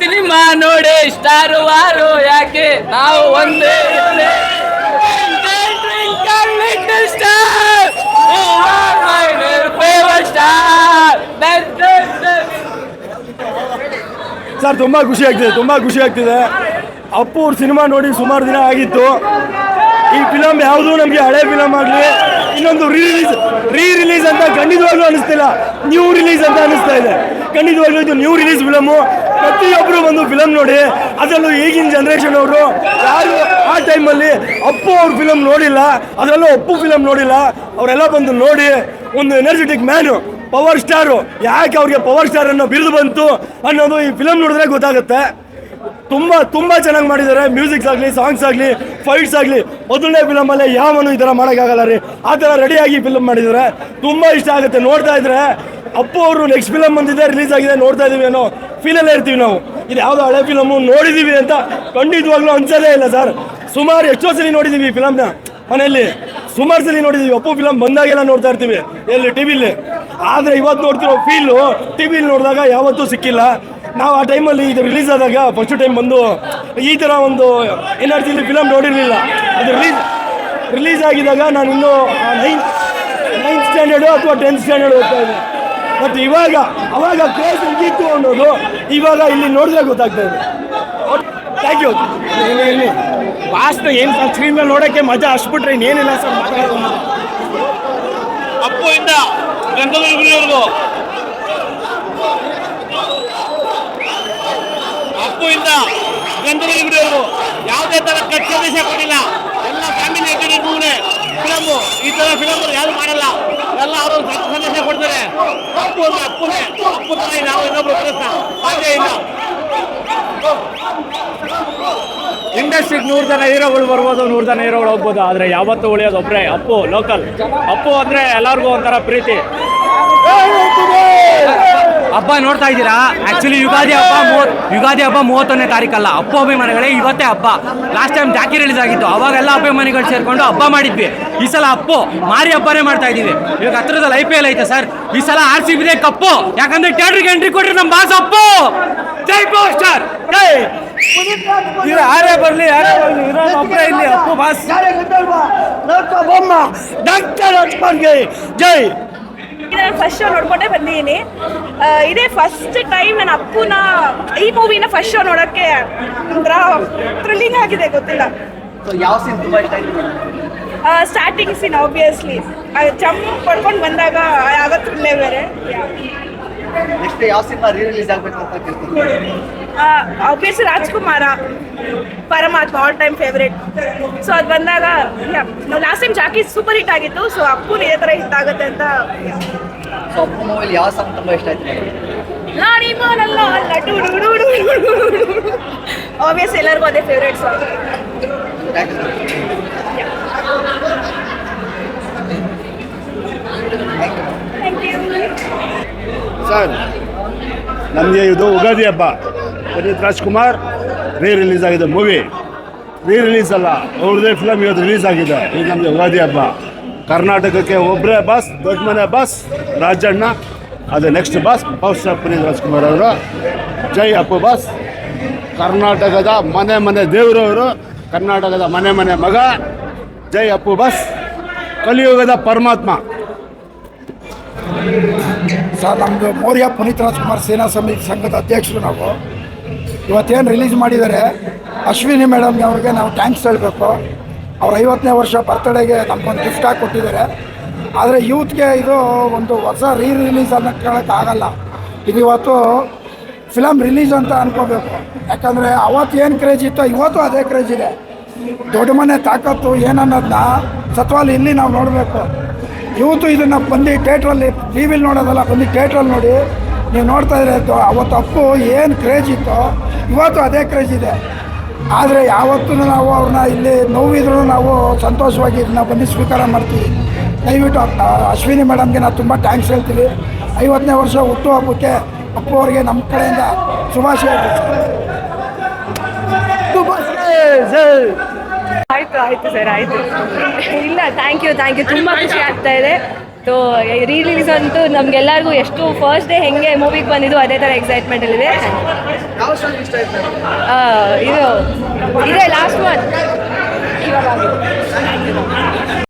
Cinema ನೋಡಿ star ವಾರು ಯಾಕೆ? ನಾವು ಒಂದೇ. ಸರ್, ತುಂಬ ಖುಷಿ ಆಗ್ತಿದೆ, ತುಂಬ ಖುಷಿ ಆಗ್ತಿದೆ. ಅಪ್ಪು ಅವ್ರ ಸಿನಿಮಾ ನೋಡಿ ಸುಮಾರು ದಿನ ಆಗಿತ್ತು. ಈ ಫಿಲಮ್ ಯಾವುದು? ನಮಗೆ ಹಳೆ ಫಿಲಮ್ ಆಗಲಿ, ಇನ್ನೊಂದು ರೀ ರಿಲೀಸ್ ರೀ ರಿಲೀಸ್ ಅಂತ ಖಂಡಿತವಾಗ್ಲೂ ಅನಿಸ್ತಿಲ್ಲ. ನ್ಯೂ ರಿಲೀಸ್ ಅಂತ ಅನಿಸ್ತಾ ಇದೆ. ಖಂಡಿತವಾಗ್ಲೂ ಇದು ನ್ಯೂ ರಿಲೀಸ್ ಫಿಲಮು ಪ್ರತಿಯೊಬ್ಬರು ಒಂದು ಫಿಲಮ್ ನೋಡಿ, ಅದರಲ್ಲೂ ಈಗಿನ ಜನ್ರೇಷನ್ ಅವರು, ಯಾರು ಆ ಟೈಮಲ್ಲಿ ಅಪ್ಪು ಅವ್ರ ಫಿಲಮ್ ನೋಡಿಲ್ಲ, ಅದರಲ್ಲೂ ಅಪ್ಪು ಫಿಲಮ್ ನೋಡಿಲ್ಲ, ಅವರೆಲ್ಲ ಬಂದು ನೋಡಿ, ಒಂದು ಎನರ್ಜೆಟಿಕ್ ಮ್ಯಾನು ಪವರ್ ಸ್ಟಾರು ಯಾಕೆ ಅವ್ರಿಗೆ ಪವರ್ ಸ್ಟಾರ್ ಅನ್ನೋ ಬಿರುದು ಬಂತು ಅನ್ನೋದು ಈ ಫಿಲಮ್ ನೋಡಿದ್ರೆ ಗೊತ್ತಾಗುತ್ತೆ. ತುಂಬ ತುಂಬ ಚೆನ್ನಾಗಿ ಮಾಡಿದ್ದಾರೆ. ಮ್ಯೂಸಿಕ್ಸ್ ಆಗಲಿ ಸಾಂಗ್ಸ್ ಆಗಲಿ ಫೈಟ್ಸ್ ಆಗಲಿ. ಮೊದಲನೇ ಫಿಲಮಲ್ಲೇ ಯಾವನು ಈ ಥರ ಮಾಡೋಕ್ಕಾಗಲ್ಲ ರೀ. ಆ ಥರ ರೆಡಿಯಾಗಿ ಫಿಲಮ್ ಮಾಡಿದ್ದಾರೆ. ತುಂಬ ಇಷ್ಟ ಆಗುತ್ತೆ. ನೋಡ್ತಾ ಇದ್ರೆ ಅಪ್ಪು ಅವರು ನೆಕ್ಸ್ಟ್ ಫಿಲಮ್ ಬಂದಿದೆ ರಿಲೀಸ್ ಆಗಿದೆ, ನೋಡ್ತಾ ಇದೀವಿ ಏನೋ ಫೀಲಲ್ಲೇ ಇರ್ತೀವಿ ನಾವು. ಇದು ಯಾವುದೋ ಹಳೆ ಫಿಲಮು ನೋಡಿದ್ದೀವಿ ಅಂತ ಖಂಡಿತವಾಗ್ಲೂ ಅನ್ಸೋದೇ ಇಲ್ಲ ಸರ್ ಸುಮಾರು ಎಷ್ಟೋ ಸಲ ನೋಡಿದ್ದೀವಿ ಈ ಫಿಲಮ್ನ ಮನೆಯಲ್ಲಿ. ಸುಮಾರು ಸಲ ನೋಡಿದ್ದೀವಿ ಅಪ್ಪು ಫಿಲಮ್ ಬಂದಾಗೆಲ್ಲ ನೋಡ್ತಾ ಇರ್ತೀವಿ ಎಲ್ಲಿ ಟಿವಿಲಿ ಆದರೆ ಇವತ್ತು ನೋಡ್ತಿರೋ ಫೀಲು ಟಿವಿಲಿ ನೋಡಿದಾಗ ಯಾವತ್ತೂ ಸಿಕ್ಕಿಲ್ಲ. ನಾವು ಆ ಟೈಮಲ್ಲಿ ಇದು ರಿಲೀಸ್ ಆದಾಗ ಫಸ್ಟ್ ಟೈಮ್ ಬಂದು ಈ ಥರ ಒಂದು ಎನರ್ಜಿಲಿ ಫಿಲಮ್ ನೋಡಿರಲಿಲ್ಲ. ಅದು ರಿಲೀಸ್ ರಿಲೀಸ್ ಆಗಿದಾಗ ನಾನು ಇನ್ನೂ ನೈನ್ತ್ ನೈನ್ತ್ ಸ್ಟ್ಯಾಂಡರ್ಡು ಅಥವಾ ಟೆಂತ್ ಸ್ಟ್ಯಾಂಡರ್ಡ್ ಓದ್ತಾ ಇದ್ದೆ. ಬಟ್ ಇವಾಗ, ಅವಾಗ ಕ್ರೇಜ್ ಇತ್ತು ಅನ್ನೋದು ಇವಾಗ ಇಲ್ಲಿ ನೋಡಿದಾಗ ಗೊತ್ತಾಗ್ತಾ ಇದೆ. ಥ್ಯಾಂಕ್ ಯು ಲಾಸ್ಟ್ ಏನು ಸರ್ ಸ್ಕ್ರೀನ್ ಮೇಲೆ ನೋಡೋಕ್ಕೆ ಮಜಾ ಅಷ್ಟ್ಬಿಟ್ರೆ ಇನ್ನೇನಿಲ್ಲ ಸರ್ ಅಪ್ಪು ಇಂದ ಗಂಧರ್ವರಿವರೆಗೂ ಇಂದ ಗಂಧರ್ವರಿವರೆಗೂ ಯಾವುದೇ ತರ ಕಟ್ ಸಂದೇಶ ಕೊಟ್ಟಿಲ್ಲ. ಎಲ್ಲ ಫ್ಯಾಮಿಲಿ ಎಂಟರ್ಟೈನ್ ಮೂಲೆ ಫಿಲಮ್ ಈ ತರ ಫಿಲಮ್ ಯಾರು ಮಾಡಲ್ಲ. ಎಲ್ಲ ಅವರು ಸಂದೇಶ ಕೊಡ್ತಾರೆ. ಅಪ್ಪು ಅಂದ್ರೆ ಅಪ್ಪುನೇ. ಅಪ್ಪು ತರ ನಾವು ಇನ್ನೊಬ್ರು ಕೆಲಸ. ಹಾಗೆ ಇಲ್ಲ. ಇಂಡಸ್ಟ್ರಿಗೆ ನೂರು ಜನ ಹೀರೋಗಳು ಬರ್ಬೋದು ನೂರು ಜನ ಹೀರೋಗಳು ಹೋಗ್ಬೋದು. ಆದರೆ ಯಾವತ್ತೂ ಉಳಿಯೋದು ಒಬ್ಬರೇ ಅಪ್ಪು ಲೋಕಲ್ ಅಪ್ಪು ಅಂದರೆ ಎಲ್ಲರಿಗೂ ಒಂಥರ ಪ್ರೀತಿ. ಹಬ್ಬ ನೋಡ್ತಾ ಇದ್ದೀರಾ? ಆಕ್ಚುಲಿ ಯುಗಾದಿ ಹಬ್ಬ ಮೂವತ್ ಯುಗಾದಿ ಹಬ್ಬ ಮೂವತ್ತೊಂದನೇ ತಾರೀಕಲ್ಲ. ಅಪ್ಪ ಅಭಿಮಾನಿಗಳೇ ಇವತ್ತೇ ಹಬ್ಬ. ಲಾಸ್ಟ್ ಟೈಮ್ ಜಾಕಿ ರಿಲೀಸ್ ಆಗಿತ್ತು. ಅವಾಗೆಲ್ಲ ಅಭಿಮಾನಿಗಳು ಸೇರ್ಕೊಂಡು ಹಬ್ಬ ಮಾಡಿದ್ವಿ. ಈ ಸಲ ಅಪ್ಪು ಮಾರಿ ಹಬ್ಬನೇ ಮಾಡ್ತಾ ಇದ್ದೀವಿ. ಇವಾಗ ಹತ್ರದಲ್ಲಿ ಐ ಪಿ ಎಲ್ ಐತೆ ಸರ್. ಈ ಸಲ ಆರ್ ಸಿ ಬಿದೆ ಕಪ್ಪು. ಯಾಕಂದ್ರೆ ಥಿಯೇಟ್ರಿಗೆ ಎಂಟ್ರಿ ಕೊಟ್ರಿ ನಮ್ಮ ಬಾಸ್ ಅಪ್ಪು. ಜೈ ಪವರ್ ಸ್ಟಾರ್ ಜೈ ಯಾರೇ ಬರಲಿ ಯಾರೇ ಬರಲಿ ಇರೋ ಒಬ್ಬರೇ ಇಲ್ಲಿ ಅಪ್ಪು ಬಾಸ್ ಬೊಮ್ಮ. ಡಾಕ್ಟರ್ ಲಕ್ಷ್ಮಣ್ಗೆ ಜೈ! ನಾನು ಫಸ್ಟ್ ಶೋ ನೋಡ್ಕೊಂಡೇ ಬಂದಿದ್ದೀನಿ ಇದೇ ಫಸ್ಟ್ ಟೈಮ್ ನನ್ನ ಅಪ್ಪುನ ಈ ಮೂವಿನ ಫಸ್ಟ್ ಶೋ ನೋಡೋಕ್ಕೆ ಒಂಥರ ಥ್ರಿಲ್ಲಿಂಗ್ ಆಗಿದೆ ಗೊತ್ತಿಲ್ಲ. ಯಾವ ಸೀನ್ ತುಂಬಾ ಇಷ್ಟ ಆಯ್ತು? ಸ್ಟಾರ್ಟಿಂಗ್ ಸೀನ್ ಆಬ್ವಿಯಸ್ಲಿ ಜಂಪ್ ಪಡ್ಕೊಂಡು ಬಂದಾಗ ಆಗೋ ಥ್ರಿಲ್ಲೇ ಬೇರೆ. ನೆಕ್ಸ್ಟ್ ಯಾವ ಸಿನಿಮಾ ರೀ ರಿಲೀಸ್ ಆಗಬೇಕು ಅಂತ ಕೇಳ್ತೀನಿ. Obviously Rajakumara. Paramathma all time favourite so ಅದು ಬಂದಾಗ last time Jackie super hit ಆಗಿತ್ತು. ಸೊ ಅಪ್ಪು ಇದೇ ಥರ ಹಿಟ್ ಆಗುತ್ತೆ ಅಂತ. ಮೂವಿಲಿ ಯಾವ ಸಾಂಗ್ ತುಂಬಾ ಇಷ್ಟ ಆಯ್ತು ನಾನಿ ಮಾನಲ್ಲ ಅಲ್ಲ ಡು ಡು ಡು ಡು ಡು ಆಬ್ವಿಯಸ್ ಎಲ್ಲರಿಗೂ ಅದೇ ಫೇವ್ರೇಟ್ ಸಾಂಗ್ ಸರ್ ನಮಗೆ ಇದು ಉಗಾದಿ ಹಬ್ಬ. ಪುನೀತ್ ರಾಜ್ಕುಮಾರ್ ರೀ ರಿಲೀಸ್ ಆಗಿದೆ ಮೂವಿ. ರೀ ರಿಲೀಸ್ ಅಲ್ಲ, ಅವ್ರದ್ದೇ ಫಿಲಮ್ ಇವತ್ತು ರಿಲೀಸ್ ಆಗಿದೆ. ಈಗ ನಮಗೆ ಯುಗಾದಿ ಹಬ್ಬ. ಕರ್ನಾಟಕಕ್ಕೆ ಒಬ್ಬರೇ ಬಸ್ ದೊಡ್ಡ ಮನೆ ಬಸ್ ರಾಜಣ್ಣ, ಅದು next boss power Puneeth Rajkumar ಅವರು. ಜೈ ಅಪ್ಪು ಬಸ್ ಕರ್ನಾಟಕದ ಮನೆ ಮನೆ ದೇವರವರು ಕರ್ನಾಟಕದ ಮನೆ ಮನೆ ಮಗ, ಜೈ ಅಪ್ಪು ಬಸ್ ಕಲಿಯುಗದ ಪರಮಾತ್ಮ. ಸರ್ ನಮ್ಮದು ಮೌರ್ಯ ಪುನೀತ್ ರಾಜ್ಕುಮಾರ್ ಸೇನಾ ಸಮಿತಿ ಸಂಘದ ಅಧ್ಯಕ್ಷರು ನಾವು. ಇವತ್ತೇನು ರಿಲೀಸ್ ಮಾಡಿದ್ದಾರೆ, ಅಶ್ವಿನಿ ಮೇಡಮ್ಗೆ ಅವ್ರಿಗೆ ನಾವು ಥ್ಯಾಂಕ್ಸ್ ಹೇಳಬೇಕು. ಅವ್ರು ಐವತ್ತನೇ ವರ್ಷ ಬರ್ತಡೇಗೆ ನಮ್ಗೊಂದು ಗಿಫ್ಟ್ ಆಗಿ ಕೊಟ್ಟಿದ್ದಾರೆ. ಆದರೆ ಯೂತ್ಗೆ ಇದು ಒಂದು ಹೊಸ ರೀ ರಿಲೀಸ್ ಅನ್ನೋಕ್ಕೆ ಆಗಲ್ಲ. ಇದು ಇವತ್ತು ಫಿಲಮ್ ರಿಲೀಸ್ ಅಂತ ಅನ್ಕೋಬೇಕು. ಯಾಕಂದರೆ ಅವತ್ತು ಏನು ಕ್ರೇಜ್ ಇತ್ತೋ ಇವತ್ತು ಅದೇ ಕ್ರೇಜ್ ಇದೆ. ದೊಡ್ಡ ಮನೆ ತಾಕತ್ತು ಏನನ್ನೋದನ್ನ ಸತ್ವಾಲ್ ಇಲ್ಲಿ ನಾವು ನೋಡಬೇಕು. ಇವತ್ತು ಇದನ್ನು ಬಂದು ಥಿಯೇಟ್ರಲ್ಲಿ ಟಿ ವಿಲಿ ನೋಡೋದಲ್ಲ, ಬಂದು ಥಿಯೇಟ್ರಲ್ಲಿ ನೋಡಿ ನೀವು ನೋಡ್ತಾ ಇದ್ರೆ ಅವತ್ತು ಅಪ್ಪು ಏನು ಕ್ರೇಜ್ ಇತ್ತೋ, ಇವತ್ತು ಅದೇ ಕ್ರೇಜ್ ಇದೆ. ಆದರೆ ಯಾವತ್ತೂ ನಾವು ಅವ್ರನ್ನ ಇಲ್ಲಿ ನೋವಿದ್ರು ನಾವು ಸಂತೋಷವಾಗಿ ಇದನ್ನ ಬಂದು ಸ್ವೀಕಾರ ಮಾಡ್ತೀವಿ. ದಯವಿಟ್ಟು ಅಶ್ವಿನಿ ಮೇಡಮ್ಗೆ ನಾವು ತುಂಬ ಥ್ಯಾಂಕ್ಸ್ ಹೇಳ್ತೀವಿ ಐವತ್ತನೇ ವರ್ಷ ಹುಟ್ಟುಹಬ್ಬಕ್ಕೆ ಅಪ್ಪು ಅವ್ರಿಗೆ ನಮ್ಮ ಕಡೆಯಿಂದ ಶುಭಾಶಯ ಆಯ್ತು ಆಯ್ತು ಸರ್, ಆಯ್ತು. ಇಲ್ಲ ಥ್ಯಾಂಕ್ ಯು ಥ್ಯಾಂಕ್ ಯು ತುಂಬ ಖುಷಿ ಆಗ್ತಾ ಇದೆ. ಸೊ ರೀಲೀಸ್ ಅಂತೂ ನಮಗೆಲ್ಲರಿಗೂ ಎಷ್ಟು ಫಸ್ಟ್ ಡೇ ಹೆಂಗೆ ಮೂವಿಗೆ ಬಂದಿದ್ದು ಅದೇ ಥರ ಎಕ್ಸೈಟ್ಮೆಂಟ್ ಇದೆ ಇದು ಇದೇ ಲಾಸ್ಟ್ ಮಂತ್ ಇವಾಗ